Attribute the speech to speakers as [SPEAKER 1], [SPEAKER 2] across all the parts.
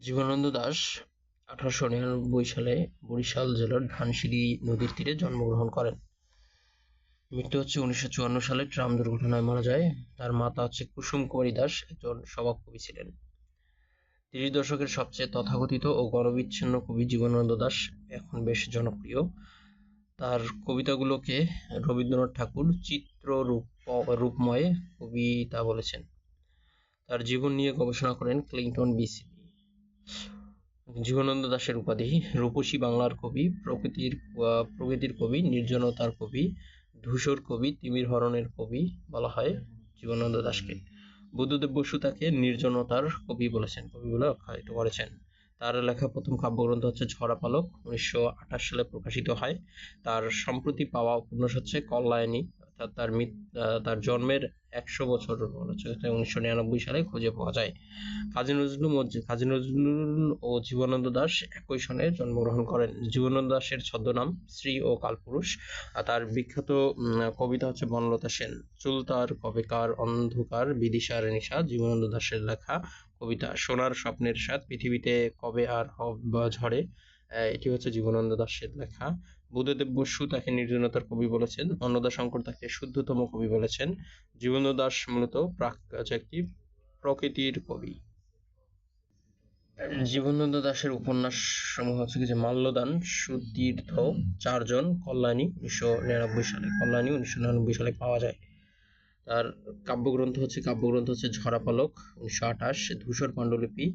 [SPEAKER 1] জীবনানন্দ দাশ আঠারোশো নিরানব্বই সালে বরিশাল জেলার ধানসিঁড়ি নদীর তীরে জন্মগ্রহণ করেন। মৃত্যু হচ্ছে উনিশশো চুয়ান্ন সালে, ট্রাম দুর্ঘটনায় মারা যায়। তার মাতা হচ্ছে কুসুম কুমারী দাস, একজন সভা কবি ছিলেন। তিরিশ দশকের সবচেয়ে তথাকথিত ও গণবিচ্ছিন্ন কবি জীবনানন্দ দাশ এখন বেশ জনপ্রিয়। তার কবিতাগুলোকে রবীন্দ্রনাথ ঠাকুর চিত্র রূপ রূপময় কবিতা বলেছেন। তার জীবন নিয়ে গবেষণা করেন ক্লিংটন বিসিবি জীবনানন্দ দাশের উপাধি, রূপসী বাংলার কবি, প্রকৃতির প্রকৃতির কবি, নির্জনতার কবি, ধূসর কবি, তিমির হরণের কবি বলা হয় জীবনানন্দ দাশকে। বুদ্ধদেব বসু তাকে নির্জনতার কবি বলেছেন কবি বলে আখ্যায়িত করেছেন। তার লেখা প্রথম কাব্যগ্রন্থ হচ্ছে ঝরা পালক, উনিশশো আঠাশ সালে প্রকাশিত হয়। তার সম্প্রতি পাওয়া উপন্যাস হচ্ছে কল্যাণী তার তার জন্মের একশো বছর উনিশশো নিরানব্বই সালে খুঁজে পাওয়া যায়। কাজী নজরুল কাজী নজরুল ও জীবনানন্দ দাশ একই সনে জন্মগ্রহণ করেন। জীবনানন্দ দাসের ছদ্মনাম শ্রী ও কালপুরুষ। তার বিখ্যাত কবিতা হচ্ছে বনলতা সেন। চুলতার কবেকার অন্ধকার বিদিশার নিশা জীবনানন্দ দাসের লেখা কবিতা সোনার স্বপ্নের সাথ পৃথিবীতে কবে আর আহ, এটি হচ্ছে জীবনানন্দ দাশের লেখা। বুদ্ধদেব বসু তাকে নির্জনতার কবি বলেছেন, অন্নদা শঙ্কর তাকে শুদ্ধতম কবি বলেছেন। জীবনানন্দ দাশ মূলত প্রাক একটি প্রকৃতির কবি। জীবনানন্দ দাশের উপন্যাস সমূহ হচ্ছে যে মাল্যদান সুতীর্থ চারজন, কল্যাণী, উনিশশো নিরানব্বই সালে। কল্যাণী, উনিশশো নিরানব্বই সালে পাওয়া যায়। তার কাব্যগ্রন্থ হচ্ছে কাব্যগ্রন্থ হচ্ছে ঝরাপালক, উনিশশো আঠাশ, ধূসর পাণ্ডুলিপি,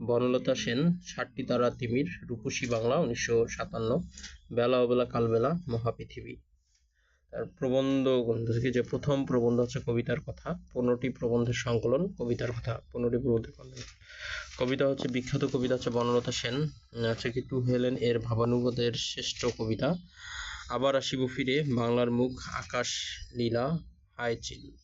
[SPEAKER 1] বনলতা সেন ষাটটি তারা তিমির, রূপসী বাংলা, উনিশশো সাতান্ন, বেলা অবেলা কালবেলা, মহাপৃথিবী তার প্রবন্ধ গ্রন্থ থেকে যে প্রথম প্রবন্ধ হচ্ছে কবিতার কথা, পনেরোটি প্রবন্ধের সংকলন, কবিতার কথা, পনেরোটি প্রবন্ধের সংকলন। কবিতা হচ্ছে বিখ্যাত কবিতা হচ্ছে বনলতা সেন হচ্ছে কি টু হেলেন এর ভাবানুবাদের শ্রেষ্ঠ কবিতা আবার আসিব ফিরে বাংলার মুখ, আকাশ, লীলা Hygiene